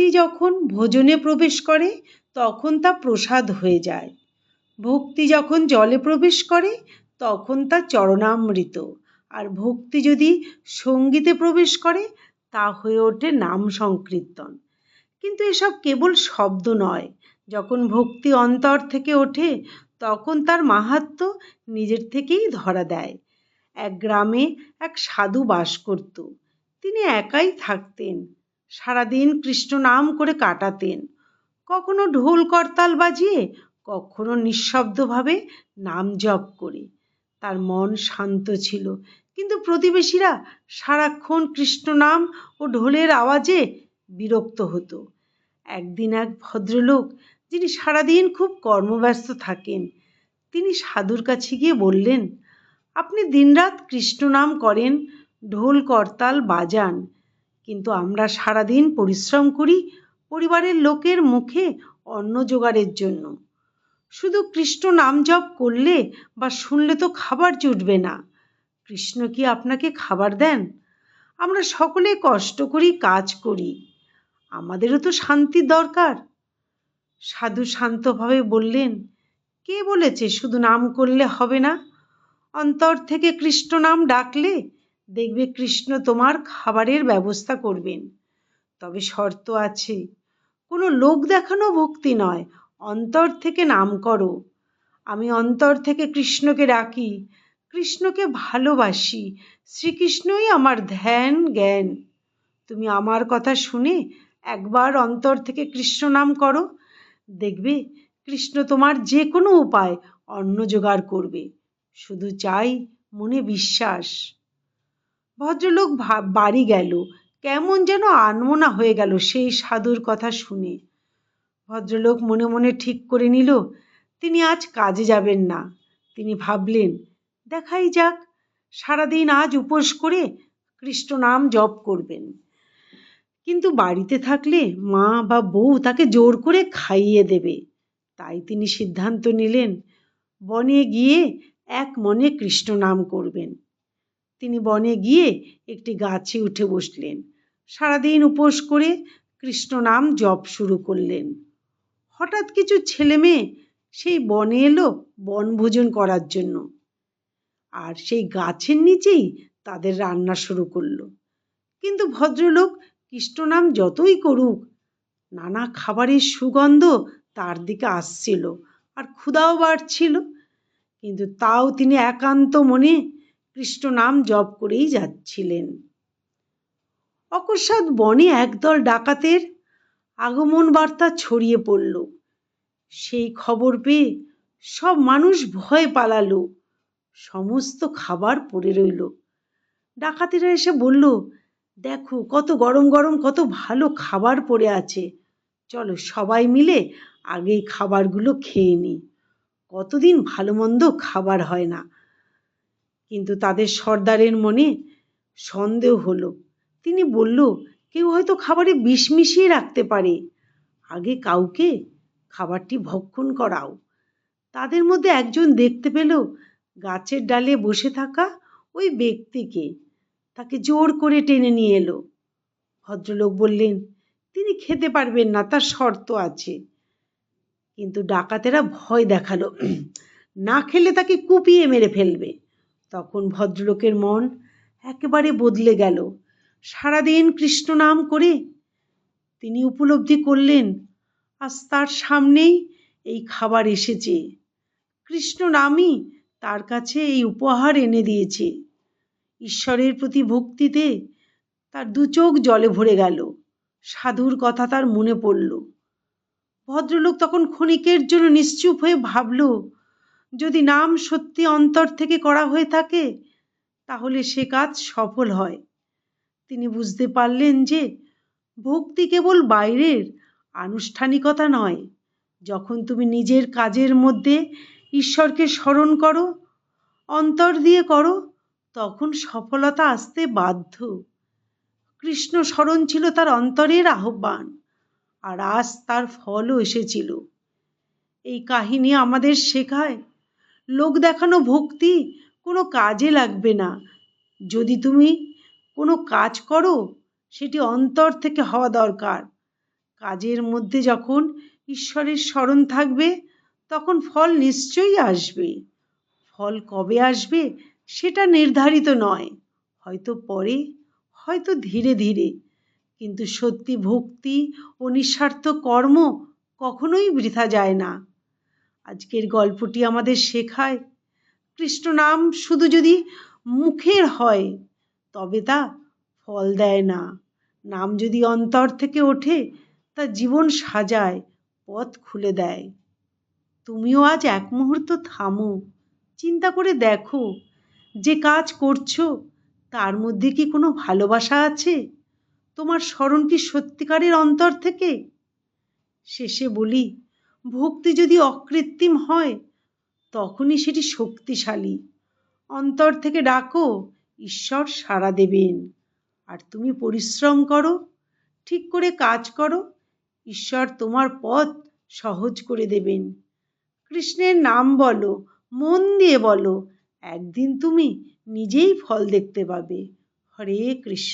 ভক্তি যখন ভোজনে প্রবেশ করে, তখন তা প্রসাদ হয়ে যায়। ভক্তি যখন জলে প্রবেশ করে, তখন তা চরণামৃত। আর ভক্তি যদি সঙ্গীতে প্রবেশ করে, তা হয়ে ওঠে নাম সংকীর্তন। কিন্তু এসব কেবল শব্দ নয়। যখন ভক্তি অন্তর থেকে ওঠে, তখন তার মাহাত্ম্য নিজের থেকেই ধরা দেয়। এক গ্রামে এক সাধু বাস করত। তিনি একাই থাকতেন। সারাদিন কৃষ্ণ নাম করে কাটাতেন। কখনো ঢোল করতাল বাজিয়ে, কখনো নিঃশব্দভাবে নাম জপ করে। তার মন শান্ত ছিল, কিন্তু প্রতিবেশীরা সারাক্ষণ কৃষ্ণ নাম ও ঢোলের আওয়াজে বিরক্ত হতো। একদিন এক ভদ্রলোক, যিনি সারাদিন খুব কর্মব্যস্ত থাকেন, তিনি সাধুর কাছে গিয়ে বললেন, আপনি দিনরাত কৃষ্ণ নাম করেন, ঢোল করতাল বাজান। কিন্তু আমরা সারাদিন পরিশ্রম করি পরিবারের লোকের মুখে অন্ন জোগাড়ের জন্য। শুধু কৃষ্ণ নাম জপ করলে বা শুনলে তো খাবার জুটবে না। কৃষ্ণ কি আপনাকে খাবার দেন? আমরা সকলে কষ্ট করি, কাজ করি। আমাদেরও তো শান্তির দরকার। সাধু শান্তভাবে বললেন, কে বলেছে শুধু নাম করলে হবে না? অন্তর থেকে কৃষ্ণ নাম ডাকলে দেখবে কৃষ্ণ তোমার খাবারের ব্যবস্থা করবেন। তবে শর্ত আছে, কোনো লোক দেখানো ভক্তি নয়, অন্তর থেকে নাম করো। আমি অন্তর থেকে কৃষ্ণকে ডাকি, কৃষ্ণকে ভালোবাসি, শ্রীকৃষ্ণই আমার ধ্যান, জ্ঞান। তুমি আমার কথা শুনে একবার অন্তর থেকে কৃষ্ণ নাম করো, দেখবে কৃষ্ণ তোমার যে কোনো উপায় অন্ন জোগাড় করবে। শুধু চাই মনে বিশ্বাস। ভদ্রলোক বাড়ি গেল। কেমন যেন আনমনা হয়ে গেল সেই সাধুর কথা শুনে। ভদ্রলোক মনে মনে ঠিক করে নিল, তিনি আজ কাজে যাবেন না। তিনি ভাবলেন, দেখাই যাক, সারাদিন আজ উপোস করে কৃষ্ণ নাম জপ করবেন। কিন্তু বাড়িতে থাকলে মা বা বউ তাকে জোর করে খাইয়ে দেবে। তাই তিনি সিদ্ধান্ত নিলেন, বনে গিয়ে এক মনে কৃষ্ণ নাম করবেন। তিনি বনে গিয়ে একটি গাছে উঠে বসলেন। সারাদিন উপোস করে কৃষ্ণ নাম জপ শুরু করলেন। হঠাৎ কিছু ছেলে মেয়ে সেই বনে এলো বনভোজন করার জন্য। আর সেই গাছের নিচেই তাদের রান্না শুরু করল। কিন্তু ভদ্রলোক কৃষ্ণ নাম যতই করুক, নানা খাবারের সুগন্ধ তার দিকে আসছিল আর ক্ষুধাও বাড়ছিল। কিন্তু তাও তিনি একান্ত মনে কৃষ্ণ নাম জপ করেই যাচ্ছিলেন। অকস্মাৎ বনে একদল ডাকাতের আগমন বার্তা ছড়িয়ে পড়ল। সেই খবর পেয়ে সব মানুষ ভয় পালালো। সমস্ত খাবার পড়ে রইল। ডাকাতেরা এসে বলল, দেখো, কত গরম গরম, কত ভালো খাবার পড়ে আছে। চলো সবাই মিলে আগে খাবারগুলো খেয়ে নিই। কতদিন ভালো মন্দ খাবার হয় না। কিন্তু তাদের সর্দারের মনে সন্দেহ হলো। তিনি বলল, কেউ হয়তো খাবারে বিষ মিশিয়ে রাখতে পারে। আগে কাউকে খাবারটি ভক্ষণ করাও। তাদের মধ্যে একজন দেখতে পেল গাছের ডালে বসে থাকা ওই ব্যক্তিকে। তাকে জোর করে টেনে নিয়ে এলো। ভদ্রলোক বললেন, তিনি খেতে পারবেন না, তার শর্ত আছে। কিন্তু ডাকাতেরা ভয় দেখাল। না খেলে তাকে কুপিয়ে মেরে ফেলবে। তখন ভদ্রলোকের মন একেবারে বদলে গেল। সারাদিন কৃষ্ণ নাম করে তিনি উপলব্ধি করলেন, আজ তার সামনেই এই খাবার এসেছে। কৃষ্ণ নামই তার কাছে এই উপহার এনে দিয়েছে। ঈশ্বরের প্রতি ভক্তিতে তার দু চোখ জলে ভরে গেল। সাধুর কথা তার মনে পড়ল। ভদ্রলোক তখন ক্ষণিকের জন্য নিশ্চুপ হয়ে ভাবল যদি নাম সত্যি অন্তর থেকে করা হয়ে থাকে, তাহলে সে কাজ সফল হয়। তিনি বুঝতে পারলেন যে ভক্তি কেবল বাইরের আনুষ্ঠানিকতা নয়। যখন তুমি নিজের কাজের মধ্যে ঈশ্বরকে স্মরণ করো, অন্তর দিয়ে করো, তখন সফলতা আসতে বাধ্য। কৃষ্ণ স্মরণ ছিল তার অন্তরের আহ্বান, আর আজ তার ফলও এসেছিল। এই কাহিনী আমাদের শেখায় লোক দেখানো ভক্তি কোনো কাজে লাগবে না। যদি তুমি কোনো কাজ করো, সেটি অন্তর থেকে হওয়া দরকার। কাজের মধ্যে যখন ঈশ্বরের স্মরণ থাকবে, তখন ফল নিশ্চয়ই আসবে। ফল কবে আসবে, সেটা নির্ধারিত নয়। হয়তো পরে, হয়তো ধীরে ধীরে। কিন্তু সত্যি ভক্তি ও নিঃস্বার্থ কর্ম কখনোই বৃথা যায় না। আজকের গল্পটি আমাদের শেখায়। কৃষ্ণ নাম শুধু যদি মুখের হয়, তবে তা ফল দেয় না। নাম যদি অন্তর থেকে ওঠে, তা জীবন সাজায়, পথ খুলে দেয়। তুমিও আজ এক মুহূর্ত থামো, চিন্তা করে দেখো, যে কাজ করছ, তার মধ্যে কি কোনো ভালোবাসা আছে? তোমার স্মরণ কি সত্যিকারের অন্তর থেকে? শেষে বলি ভক্তি যদি অকৃত্রিম হয়, তখনই সেটি শক্তিশালী। অন্তর থেকে ডাকো, ঈশ্বর সাড়া দেবেন। আর তুমি পরিশ্রম করো, ঠিক করে কাজ করো, ঈশ্বর তোমার পথ সহজ করে দেবেন। কৃষ্ণের নাম বলো, মন দিয়ে বলো, একদিন তুমি নিজেই ফল দেখতে পাবে। হরে কৃষ্ণ।